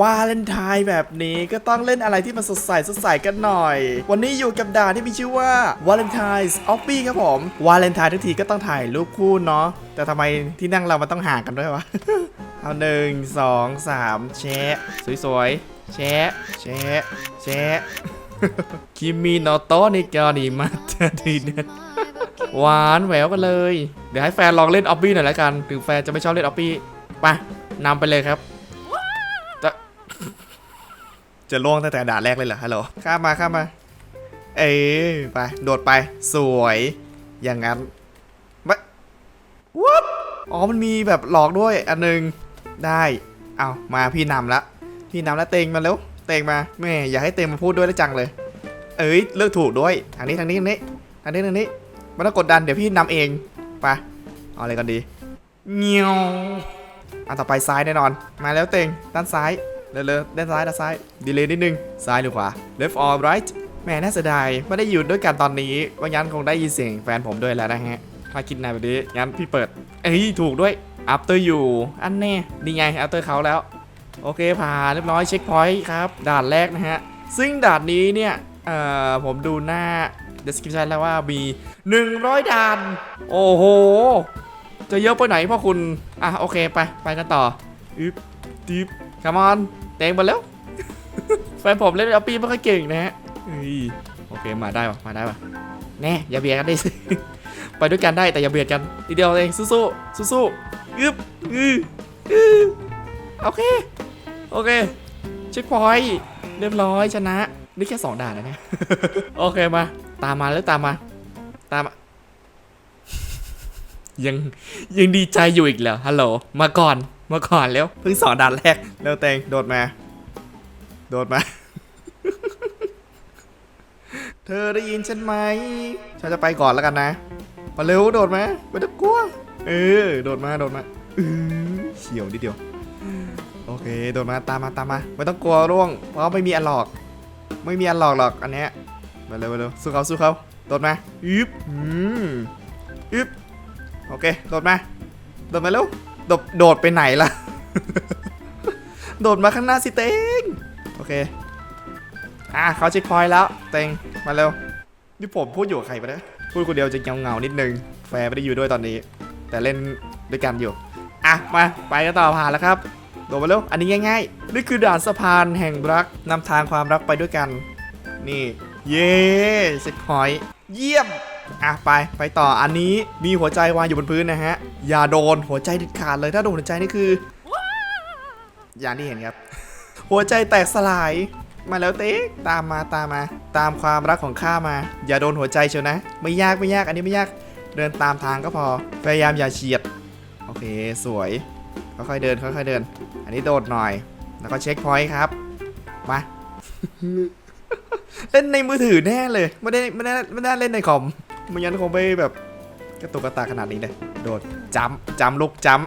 วาเลนไทน์แบบนี้ก็ต้องเล่นอะไรที่มันสดใสสดใสกันหน่อย วันนี้อยู่กับด่านที่มีชื่อว่าวาเลนไทน์ออฟฟี่ครับผม วาเลนไทน์ทั้งทีก็ต้องถ่ายรูปคู่เนาะแต่ทำไมที่นั่งเรามันต้องห่างกันด้วยวะ เอาหนึ่งสองสามแชะสวยๆแชะแชะแชะคิมิโนโตะในกานิมาตาดีเนตหวานแหววกันเลย เดี๋ยวให้แฟนลองเล่นออบบี้หน่อยแล้วกัน ถึงแฟนจะไม่ชอบเล่นออบบี้ไปนำไปเลยครับ จะล่วงตั้งแต่ด่านแรกเลยเหรอฮัลโหลข้ามมาข้ามมา เอ้ยไปโดดไปสวย อย่างนั้นไม่วัดอ๋อมันมีแบบหลอกด้วยอันหนึงได้เอามาพี่นำละพี่นำละเตงมาแล้วเตงมาแม่อยากให้เตงมาพูดด้วยได้จังเลย เอ้ยเลือกถูกด้วยทางนี้ทางนี้ทางนี้ทางนี้ทางนี้ไมันต้องกดดันเดี๋ยวพี่นำเองไปเอาอะไรกันดีเงี้ยวอันต่อไปซ้ายแน่นอน มาแล้วเตงด้านซ้าย เร็วๆด้านซ้ายด้านซ้ายดีเลยนิดนึง ซ้ายหรือขวา left or right แหม่น่าเสียดายไม่ได้อยู่ด้วยกันตอนนี้ว่างั้นคงได้ยินเสียงแฟนผมด้วยแล้วนะฮะ ถ้าคิดนายแบบนี้งั้นพี่เปิด เอ้ยถูกด้วย after you อันแน่นี่ไง after เขาแล้ว โอเคผ่านเรียบร้อยเช็คพอยต์ครับ ด่านแรกนะฮะ ซึ่งด่านนี้เนี่ย เอ่อผมดูหน้า description แล้วว่ามี 100 ด่าน โอ้โห จะเยอะไปไหนพ่อคุณ อะโอเคไปไปกันต่ออึ๊บดิบคา มอนเตงมาแล้ว แฟนผมเล่นอัปปี้ไม่ค่อยเก่งนะฮะเฮ้ยโอเคมาได้ปะมาได้ปะแน่อย่าเบียดกันดิไปด้วยกันได้แต่อย่าเบียดกันทีเดียวเองสู้ๆสู้ๆอึ๊บอืออือโอเคโอเคเช็คพอยต์เรียบร้อยชนะนี่แค่สองด่านนะเนี่ยโอเคมา ตามมาแล้วตามมา ตามมายังยังดีใจอยู่อีกเหรอฮัลโหลมาก่อน มาก่อนแล้วเพิ่งสองด่านแรกเร็วเตงโดดมา โดดมา เธอได้ยินฉันไหมฉันจะไปก่อนแล้วกันนะ มาเร็วโดดมาไม่ต้องกลัว เออ โดดมาโดดมาเออเฉียวนิดเดียว โอเค โดดมาตามมาตามมา ไม่ต้องกลัวร่วง เพราะไม่มีอันหลอก ไม่มีอันหลอกหรอกอันเนี้ยมาเร็วมาเร็วสู้เขาสู้เขาโดดมาอึบอืมอึบโอเคโดดมาโดดมาเร็ว โดดโดดไปไหนล่ะ โดดมาข้างหน้าสิเตงโอเค อะเขาเช็คพอยต์แล้ว เตงมาเร็ว นี่ผมพูดอยู่กับใครไปเนี่ยพูดคนเดียวจะเงาเงานิดนึง แฟร์ไม่ได้อยู่ด้วยตอนนี้ แต่เล่นด้วยกันอยู่ อะ มา ไปกันต่อผ่านแล้วครับ โดดมาเร็ว อันนี้ง่าย ๆ นี่คือด่านสะพานแห่งรักนำทางความรักไปด้วยกัน นี่ เย้เช็คพอยต์เยี่ยม อะไปไปต่ออันนี้มีหัวใจวางอยู่บนพื้นนะฮะ อย่าโดนหัวใจเด็ดขาดเลยถ้าโดนหัวใจนี่คือ อย่างที่เห็นครับ หัวใจแตกสลายมาแล้วเต๊กตามมาตามมา ตามความรักของข้ามา อย่าโดนหัวใจเชียวนะ ไม่ยากไม่ยากอันนี้ไม่ยากเดินตามทางก็พอพยายามอย่าเฉียด โอเคสวยค่อยๆเดินค่อยๆเดิน อันนี้โดดหน่อย แล้วก็เช็คพอยต์ครับมาเล่นในมือถือแน่เลย ไม่ได้ไม่ได้ไม่ได้เล่นในคอม ไม่งั้นคงไม่แบบกระตุกกระตาขนาดนี้เลยโดดจัมป์จัมป์ลุกจัมป์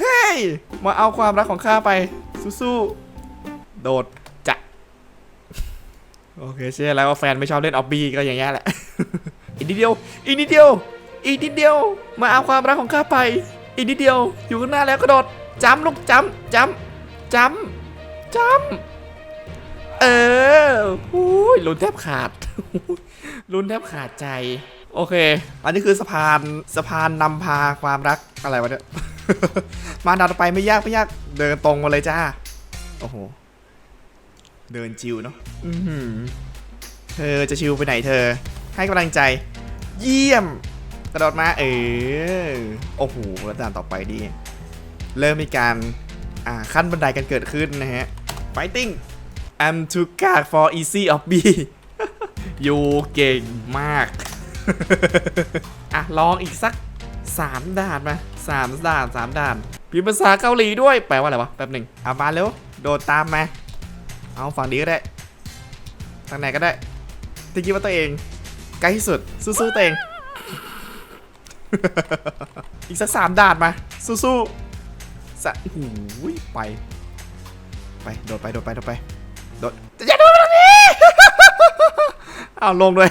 เฮ้ยมาเอาความรักของข้าไป สู้ๆโดดจะโอเคเชื่อแล้วว่าแฟนไม่ชอบเล่นออบบี้ก็อย่างเงี้ยแหละอีกนิดเดียว อีกนิดเดียว อีกนิดเดียว มาเอาความรักของข้าไป อีกนิดเดียว อยู่ข้างหน้าแล้วกระโดดจำลูกจำจำจำจำ เอออุ้ยลุ้นแทบขาด ลุ้นแทบขาดใจ โอเค อันนี้คือสะพานสะพานนำพาความรักอะไรวะเนี่ย มาดันไปไม่ยากไม่ยากเดินตรงมาเลยจ้า โอ้โห เดินจิวเนาะอื้อหือเธอจะชิวไปไหนเธอ ให้กำลังใจ เยี่ยมกระโดดมาเออ โอ้โหแล้วด่านต่อไปดี เริ่มมีการอ่าขั้นบันไดกันเกิดขึ้นนะฮะ fighting I'm too good for easy of B อยู่เก่งมาก อะ ลองอีกสัก 3 ด่านมาสามด่านสามด่านพิมพ์ภาษาเกาหลีด้วย แปลว่าอะไรวะ แป๊บหนึ่งเอามาเร็ว โดดตามมา เอาฝั่งนี้ก็ได้ ทางไหนก็ได้ที่คิดว่าตัวเองใกล้ที่สุด สู้ๆตัวเอง อีกสักสามด่านมา สู้ๆสะหูยไป ไป โดดไป โดดไป โดดไป อย่าโดดตรงนี้ เอาลงเลย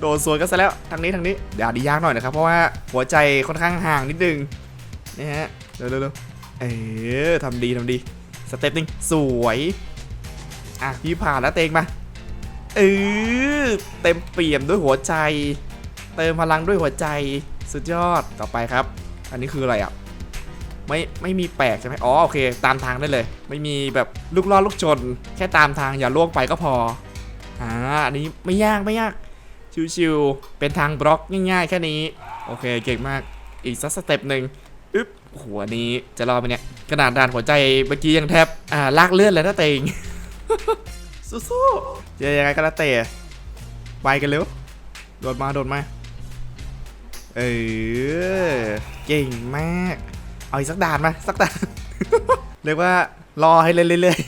โดดสวนกันซะแล้ว ทางนี้ทางนี้ เดี๋ยวดียากหน่อยนะครับ เพราะว่าหัวใจค่อนข้างห่างนิดนึง นี่ฮะ เร็วเร็วเออทำดีทำดี สเต็ปนึงสวย อะพี่ผ่านแล้วเตงมาเออเต็มเปี่ยมด้วยหัวใจ เติมพลังด้วยหัวใจ สุดยอด ต่อไปครับ อันนี้คืออะไรอะ ไม่ไม่มีแปลกใช่ไหมอ๋อโอเค ตามทางได้เลย ไม่มีแบบลูกล่อลูกชนแค่ตามทางอย่าล่วงไปก็พออ่าอันนี้ไม่ยากไม่ยากชิวๆเป็นทางบล็อกง่ายๆแค่นี้ โอเคเก่งมากอีกสักสเต็ปหนึ่งอึ๊บหัวนี้จะรอดไหมเนี่ยขนาดด่านหัวใจเมื่อกี้ยังแทบอ่าลากเลือดเลยนะเตงสู้ๆจะยังไงก็แล้วแต่ไปกันเร็วโดดมาโดดมาเออเก่งมาก เอาอีกสักด่านมาสักด่าน เรียกว่ารอให้เล่นเรื่อย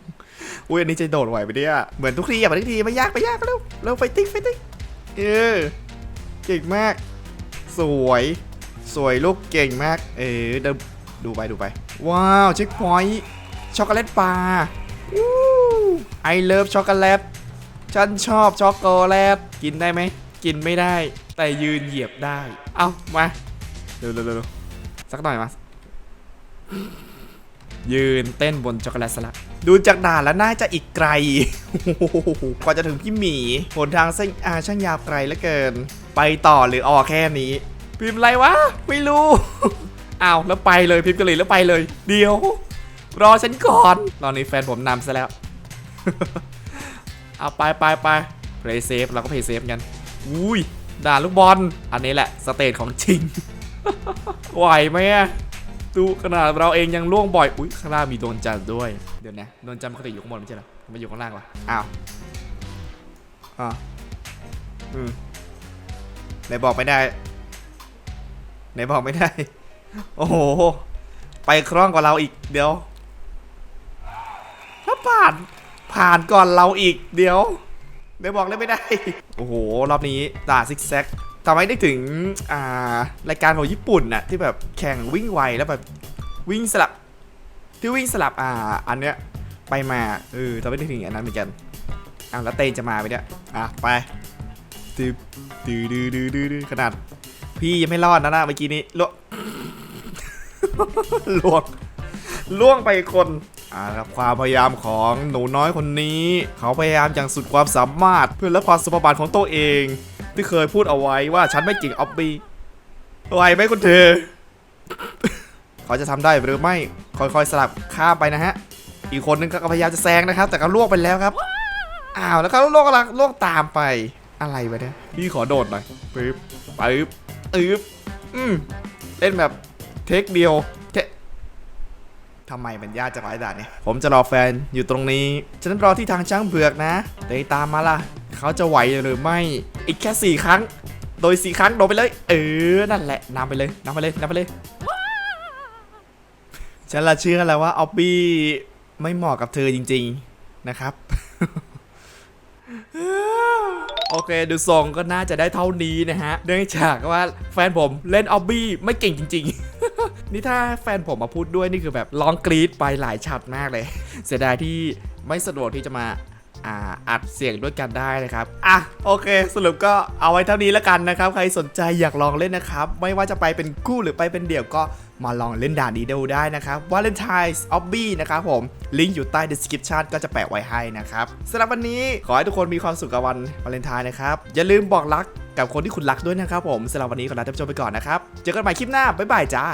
ๆอุ้ยอันนี้จะโดดไหวไปเนี่ยเหมือนทุกทีอะเหมือนทุกทีไม่ยากไม่ยากเร็วเร็วไฟติ้งไฟติ้งเออเก่งมาก สวย สวยลูกเก่งมาก เออเดินดูไปดูไป ว้าวเช็คพอยต์ช็อกโกแลตปลาไอเลิฟช็อกโกแลตฉันชอบช็อกโกแลตกินได้ไหม กินไม่ได้ แต่ยืนเหยียบได้ เอามา เร็วเร็วเร็ว สักหน่อยมายืนเต้นบนช็อกโกแลตสลักดูจากด่านแล้วน่าจะอีกไกลกว่าจะถึงพี่หมีหนทางเส้นอาช่างยาวไกลเหลือเกิน ไปต่อหรือออกแค่นี้ พิมพ์อะไรวะ ไม่รู้อ้าวแล้วไปเลยพิมพ์กะหรี่แล้วไปเลย เดี๋ยว รอฉันก่อนตอนนี้แฟนผมนำซะแล้ว เอาไปไปไปเพลย์เซฟเราก็เพลย์เซฟกันอุ้ยด่านลูกบอล อันนี้แหละสเตจของจริง ไหวไหมอะดูขนาดเราเองยังล่วงบ่อย อุ้ยข้างล่างมีดวงจันทร์ด้วย เดี๋ยวนะดวงจันทร์ปกติอยู่ข้างบนไม่ใช่หรอทำไมาอยู่ข้างล่างวะอ้าว อ่าอืมไหนบอกไม่ได้ไหนบอกไม่ได้ โอ้โห ไปคล่องกว่าเราอีกเดี๋ยวถ้าผ่าน ผ่านก่อนเราอีกเดี๋ยวไหนบอกเลยไม่ได้ โอ้โห รอบนี้ด่าซิกแซก ทำให้ได้ถึงอ่ารายการของญี่ปุ่นน่ะที่แบบแข่งวิ่งไวแล้วแบบวิ่งสลับที่วิ่งสลับอ่าอันเนี้ยไปมาเออทำให้ได้ถึงอันนั้นเหมือนกันอ้าแล้วเตนจะมาไปเนี่ยอะไปดื้อดื้อดื้อดื้อดื้อดื้อขนาด พี่ยังไม่รอดนะนะเมื่อกี้นี้ล่วงล่วงล่วงไปคนอ่าครับความพยายามของหนูน้อยคนนี้ เขาพยายามอย่างสุดความสามารถเพื่อละความสมบัติของตัวเอง ที่เคยพูดเอาไว้ว่าฉันไม่เก่งออบบี้ไหวไหมคุณเธอ เขาจะทำได้หรือไม่ค่อยๆสลับข้ามไปนะฮะ อีกคนนึงก็พยายามจะแซงนะครับ แต่ก็ล่วงไปแล้วครับอ้าวแล้วก็ล่วงกำลังล่วงตามไปอะไรวะเนี่ยพี่ขอโดดหน่อยปึ๊บปึ๊บอึ๊บอืมเล่นแบบเทคเดียวเททำไมมันยากจังไรด่านเนี่ยผมจะรอแฟนอยู่ตรงนี้ ฉันรอที่ทางช้างเผือกนะเตยตามมาล่ะ เขาจะไหวหรือไม่ อีกแค่สี่ครั้ง โดยสี่ครั้งโดนไปเลย เออ นั่นแหละนำไปเลยนำไปเลยนำไปเลย ฉันละเชื่อแล้วว่าออบบี้ไม่เหมาะกับเธอจริง ๆ นะครับ โอเค ดูทรงก็น่าจะได้เท่านี้นะฮะ เนื่องจากว่าแฟนผมเล่นออบบี้ไม่เก่งจริง ๆนี่ถ้าแฟนผมมาพูดด้วยนี่คือแบบร้องกรี๊ดไปหลายชัดมากเลย เสียดายที่ไม่สะดวกที่จะมา อ่าอัดเสียงด้วยกันได้นะครับอะโอเค สรุปก็เอาไว้เท่านี้แล้วกันนะครับ ใครสนใจอยากลองเล่นนะครับ ไม่ว่าจะไปเป็นคู่หรือไปเป็นเดี่ยวก็มาลองเล่นด่านนี้ดูได้นะครับ Valentine's Obby นะครับผม ลิงก์อยู่ใต้ description ก็จะแปะไว้ให้นะครับสำหรับวันนี้ขอให้ทุกคนมีความสุขกับวันวาเลนไทน์นะครับ อย่าลืมบอกรักกับคนที่คุณรักด้วยนะครับผมสำหรับวันนี้ขอลาท่านผู้ชมไปก่อนนะครับ เจอกันใหม่คลิปหน้า บ๊ายบายจ้า